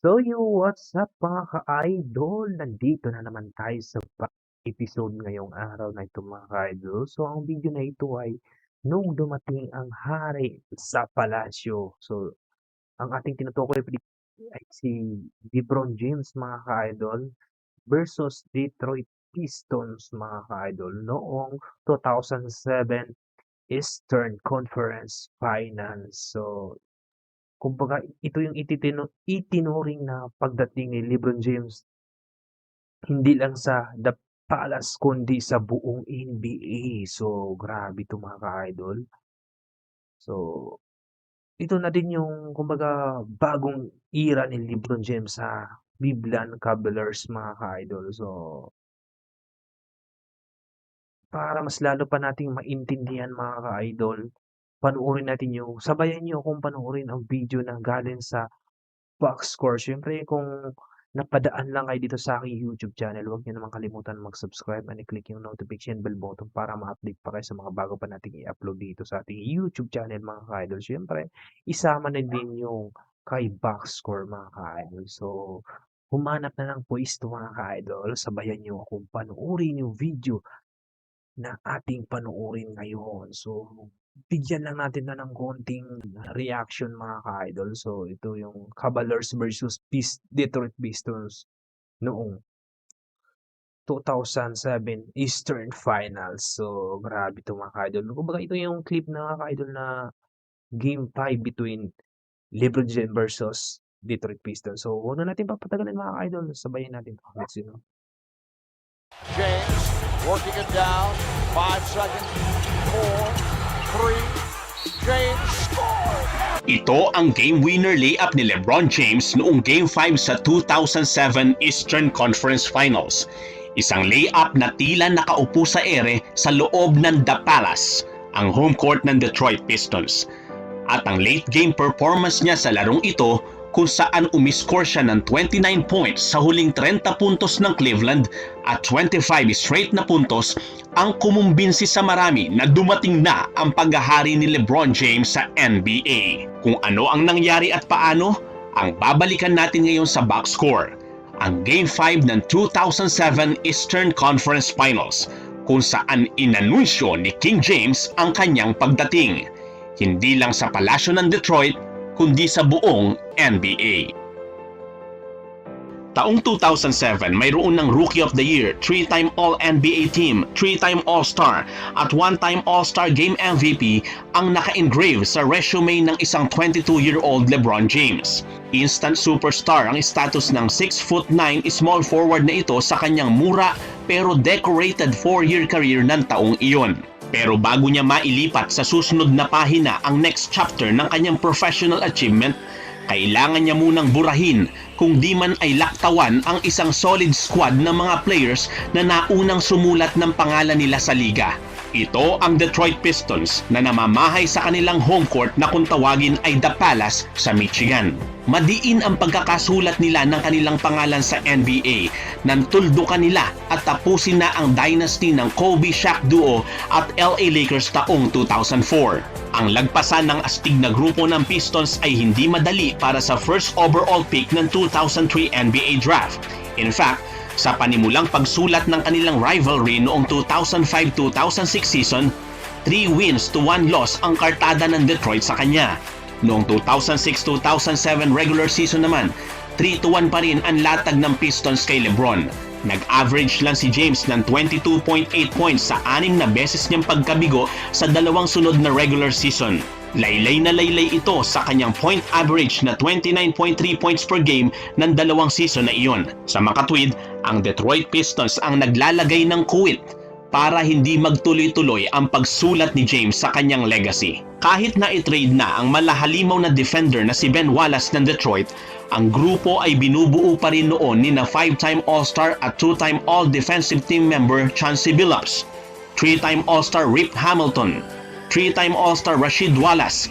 So yo, what's up mga ka-idol? Nandito na naman tayo sa episode ngayong araw na ito mga ka-idol. So ang video na ito ay nung dumating ang hari sa palasyo. So ang ating tinutukoy ay si LeBron James mga ka-idol versus Detroit Pistons mga ka-idol noong 2007 Eastern Conference Finals. So Kumbaga ito yung ititinu itinuring na pagdating ni LeBron James hindi lang sa The Palace kundi sa buong NBA. So, grabe 'to mga ka-idol. So, ito na din yung kumbaga bagong era ni LeBron James sa Cleveland Cavaliers mga ka-idol. So, para mas lalo pa nating maintindihan mga ka-idol, panoorin natin yung sabayan niyo akong panoorin ang video na galing sa box score. Siyempre kung napadaan lang kayo dito sa aking YouTube channel, huwag niyo naman kalimutan mag-subscribe and i-click yung notification bell button para ma-update pa kayo sa mga bago pa nating i-upload dito sa ating YouTube channel mga ka-idol. Siyempre, isama na din yung kay box score mga ka-idol. So, humanap na ng pwesto mga ka-idol. Sabayan niyo akong panoorin yung video na ating panoorin ngayon. So, bigyan lang natin na ng konting reaction mga ka-idol. So, ito yung Cavaliers versus Pist Detroit Pistons noong 2007 Eastern Finals. So, grabe ito mga ka-idol. Kumbaga ito yung clip na mga ka-idol na Game 5 between LeBron James versus Detroit Pistons. So, huwag na natin papatagalin mga ka-idol. Sabayin natin. Let's see. No? James working it down. Five seconds. Four. Ito ang game winner layup ni LeBron James noong Game 5 sa 2007 Eastern Conference Finals. Isang layup na tila nakaupo sa ere sa loob ng The Palace, ang home court ng Detroit Pistons. At ang late game performance niya sa larong ito kung saan umiscore siya ng 29 points sa huling 30 puntos ng Cleveland at 25 straight na puntos ang kumumbinsi sa marami na dumating na ang paghahari ni LeBron James sa NBA. Kung ano ang nangyari at paano, ang babalikan natin ngayon sa box score. Ang Game 5 ng 2007 Eastern Conference Finals kung saan inanunsyo ni King James ang kanyang pagdating. Hindi lang sa palasyo ng Detroit, kundi sa buong NBA. Taong 2007, mayroon ng Rookie of the Year, 3-time All-NBA Team, 3-time All-Star, at 1-time All-Star Game MVP ang naka-engrave sa resume ng isang 22-year-old LeBron James. Instant superstar ang status ng 6'9 small forward na ito sa kanyang mura pero decorated 4-year career ng taong iyon. Pero bago niya mailipat sa susunod na pahina ang next chapter ng kanyang professional achievement, kailangan niya munang burahin kung di man ay laktawan ang isang solid squad ng mga players na naunang sumulat ng pangalan nila sa liga. Ito ang Detroit Pistons na namamahay sa kanilang home court na kung tawagin ay The Palace sa Michigan. Madiin ang pagkakasulat nila ng kanilang pangalan sa NBA nang tuldukan nila at tapusin na ang dynasty ng Kobe Shaq duo at LA Lakers taong 2004. Ang lagpasan ng astig na grupo ng Pistons ay hindi madali para sa first overall pick ng 2003 NBA Draft. In fact, sa panimulang pagsulat ng kanilang rivalry noong 2005-2006 season, 3 wins to 1 loss ang kartada ng Detroit sa kanya. Noong 2006-2007 regular season naman, 3 to 1 pa rin ang latag ng Pistons kay LeBron. Nag-average lang si James ng 22.8 points sa anim na beses niyang pagkabigo sa dalawang sunod na regular season. Laylay na laylay ito sa kanyang point average na 29.3 points per game ng dalawang season na iyon. Sa makatwid, ang Detroit Pistons ang naglalagay ng kuwit para hindi magtuloy-tuloy ang pagsulat ni James sa kanyang legacy. Kahit na i-trade na ang malahalimaw na defender na si Ben Wallace ng Detroit, ang grupo ay binubuo pa rin noon ni na 5-time All-Star at 2-time All-Defensive Team member Chauncey Billups, 3-time All-Star Rip Hamilton, 3-time All-Star Rashid Wallace,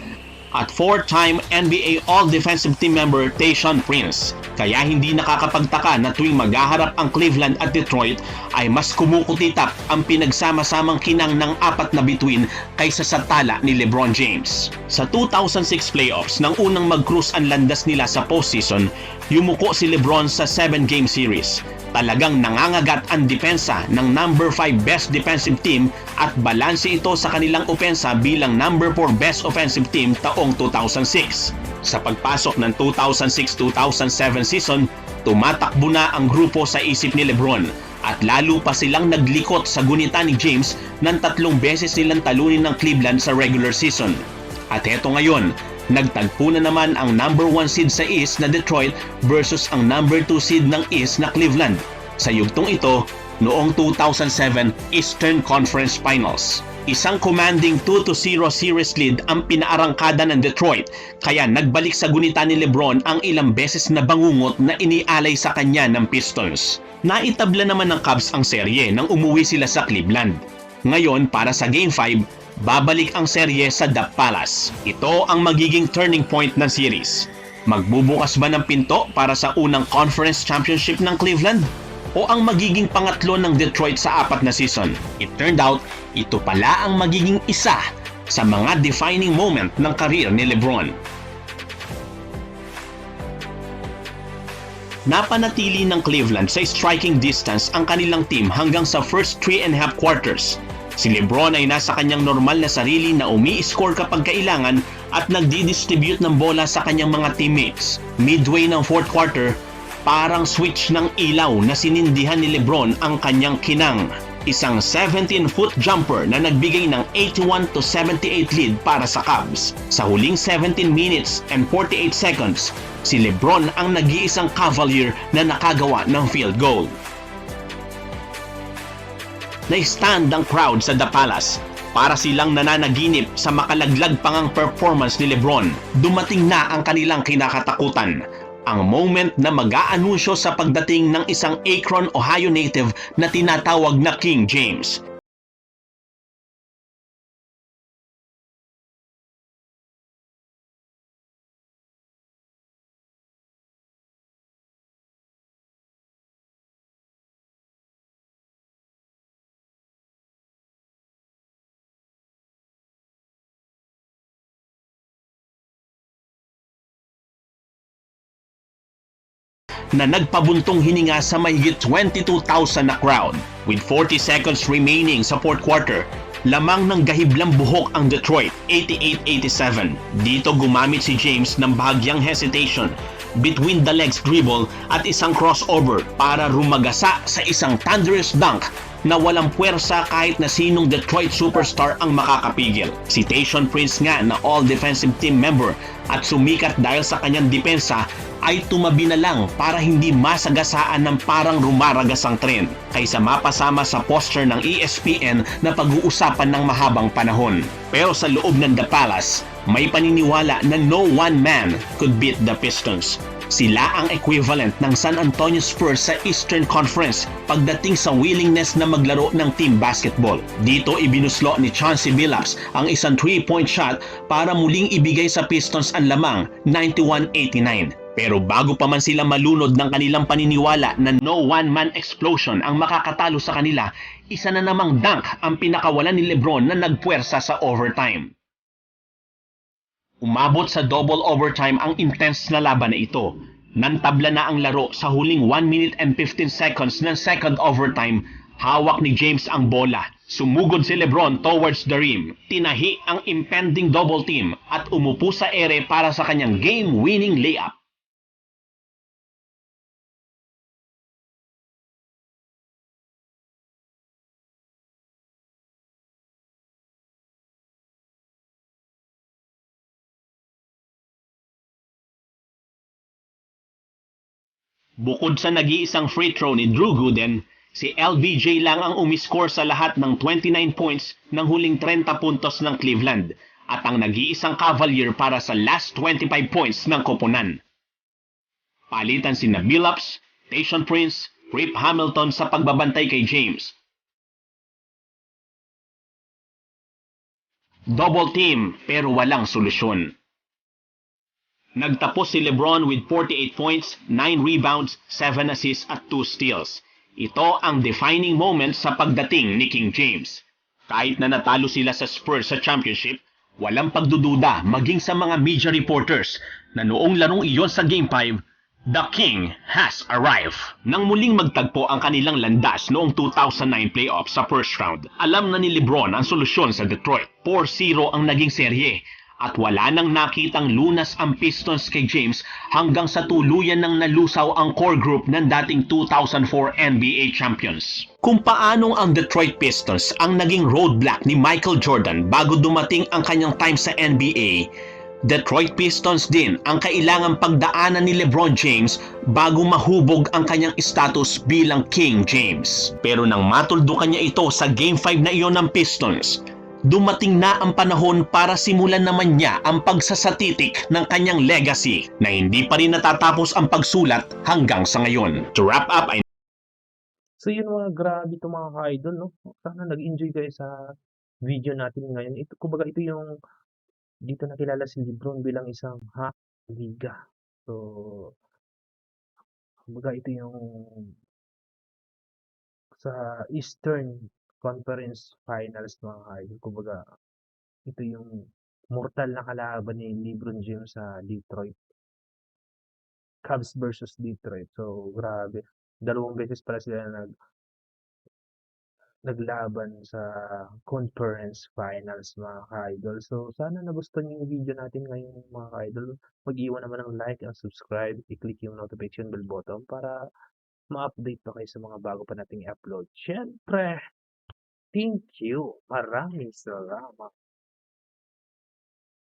at four-time NBA All-Defensive Team member Tayshaun Prince. Kaya hindi nakakapagtaka na tuwing maghaharap ang Cleveland at Detroit ay mas kumukutitap ang pinagsama-samang kinang ng apat na bituin kaysa sa tala ni LeBron James. Sa 2006 playoffs nang unang mag-cruise ang landas nila sa postseason, yumuko si LeBron sa 7-game series. Talagang nangangagat ang depensa ng number 5 best defensive team at balanse ito sa kanilang opensa bilang number 4 best offensive team taong 2006. Sa pagpasok ng 2006-2007 season, tumatakbo na ang grupo sa isip ni Lebron at lalo pa silang naglikot sa gunita ni James ng tatlong beses nilang talunin ng Cleveland sa regular season. At eto ngayon, nagtagpo na naman ang number 1 seed sa East na Detroit versus ang number 2 seed ng East na Cleveland. Sa yugtong ito, noong 2007 Eastern Conference Finals. Isang commanding 2-0 series lead ang pinaarangkada ng Detroit kaya nagbalik sa gunita ni Lebron ang ilang beses na bangungot na inialay sa kanya ng Pistons. Naitabla naman ng Cubs ang serye nang umuwi sila sa Cleveland. Ngayon para sa Game 5, babalik ang serye sa The Palace. Ito ang magiging turning point ng series. Magbubukas ba ng pinto para sa unang conference championship ng Cleveland? O ang magiging pangatlo ng Detroit sa apat na season? It turned out, ito pala ang magiging isa sa mga defining moment ng karir ni Lebron. Napanatili ng Cleveland sa striking distance ang kanilang team hanggang sa first three and a half quarters Si Lebron ay nasa kanyang normal na sarili na umi-score kapag kailangan at nagdi-distribute ng bola sa kanyang mga teammates. Midway ng fourth quarter, parang switch ng ilaw na sinindihan ni Lebron ang kanyang kinang. Isang 17-foot jumper na nagbigay ng 81 to 78 lead para sa Cubs. Sa huling 17 minutes and 48 seconds, si Lebron ang nag-iisang Cavalier na nakagawa ng field goal na-stand ang crowd sa The Palace para silang nananaginip sa makalaglag pangang performance ni Lebron. Dumating na ang kanilang kinakatakutan. Ang moment na mag-aanunsyo sa pagdating ng isang Akron, Ohio native na tinatawag na King James. Na nagpabuntong hininga sa mahigit 22,000 na crowd. With 40 seconds remaining sa fourth quarter, lamang ng gahiblang buhok ang Detroit 88-87. Dito gumamit si James ng bahagyang hesitation between the legs dribble at isang crossover para rumagasa sa isang thunderous dunk na walang puwersa kahit na sinong Detroit superstar ang makakapigil. Si Tayshaun Prince nga na all-defensive team member at sumikat dahil sa kanyang depensa ay tumabi na lang para hindi masagasaan ng parang rumaragas ang tren kaysa mapasama sa poster ng ESPN na pag-uusapan ng mahabang panahon. Pero sa loob ng The Palace, may paniniwala na no one man could beat the Pistons. Sila ang equivalent ng San Antonio Spurs sa Eastern Conference pagdating sa willingness na maglaro ng team basketball. Dito ibinuslo ni Chauncey Billups ang isang 3-point shot para muling ibigay sa Pistons ang lamang 91-89. Pero bago pa man sila malunod ng kanilang paniniwala na no one-man explosion ang makakatalo sa kanila, isa na namang dunk ang pinakawalan ni Lebron na nagpuwersa sa overtime. Umabot sa double overtime ang intense na laban na ito. Nantabla na ang laro sa huling 1 minute and 15 seconds ng second overtime. Hawak ni James ang bola. Sumugod si Lebron towards the rim. Tinahi ang impending double team at umupo sa ere para sa kanyang game-winning layup. Bukod sa nag-iisang free throw ni Drew Gooden, si LBJ lang ang umiscore sa lahat ng 29 points ng huling 30 puntos ng Cleveland at ang nag-iisang Cavalier para sa last 25 points ng koponan. Palitan si Billups, Tayshaun Prince, Rip Hamilton sa pagbabantay kay James. Double team pero walang solusyon. Nagtapos si Lebron with 48 points, 9 rebounds, 7 assists at 2 steals. Ito ang defining moment sa pagdating ni King James. Kahit na natalo sila sa Spurs sa championship, walang pagdududa maging sa mga media reporters na noong larong iyon sa Game 5, The King has arrived. Nang muling magtagpo ang kanilang landas noong 2009 playoffs sa first round, alam na ni Lebron ang solusyon sa Detroit. 4-0 ang naging serye at wala nang nakitang lunas ang Pistons kay James hanggang sa tuluyan nang nalusaw ang core group ng dating 2004 NBA champions. Kung paanong ang Detroit Pistons ang naging roadblock ni Michael Jordan bago dumating ang kanyang time sa NBA, Detroit Pistons din ang kailangang pagdaanan ni LeBron James bago mahubog ang kanyang status bilang King James. Pero nang matuldukan niya ito sa Game 5 na iyon ng Pistons, dumating na ang panahon para simulan naman niya ang pagsasatitik ng kanyang legacy na hindi pa rin natatapos ang pagsulat hanggang sa ngayon. To wrap up, ay So yun mga grabe itong mga ka-idol, no? Sana nag-enjoy kayo sa video natin ngayon. Ito, kumbaga ito yung dito nakilala si Lebron bilang isang ha liga. So, kumbaga ito yung sa Eastern Conference Finals mga ka-idol. Kumbaga, ito yung mortal na kalaban ni LeBron James sa Detroit. Cavs versus Detroit. So, grabe. Dalawang beses pala sila nag naglaban sa conference finals mga ka-idol. So, sana nagustuhan yung video natin ngayon mga ka-idol. Mag-iwan naman ng like and subscribe. I-click yung notification bell button para ma-update pa kayo sa mga bago pa nating i-upload. Siyempre, thank you. Maraming salamat.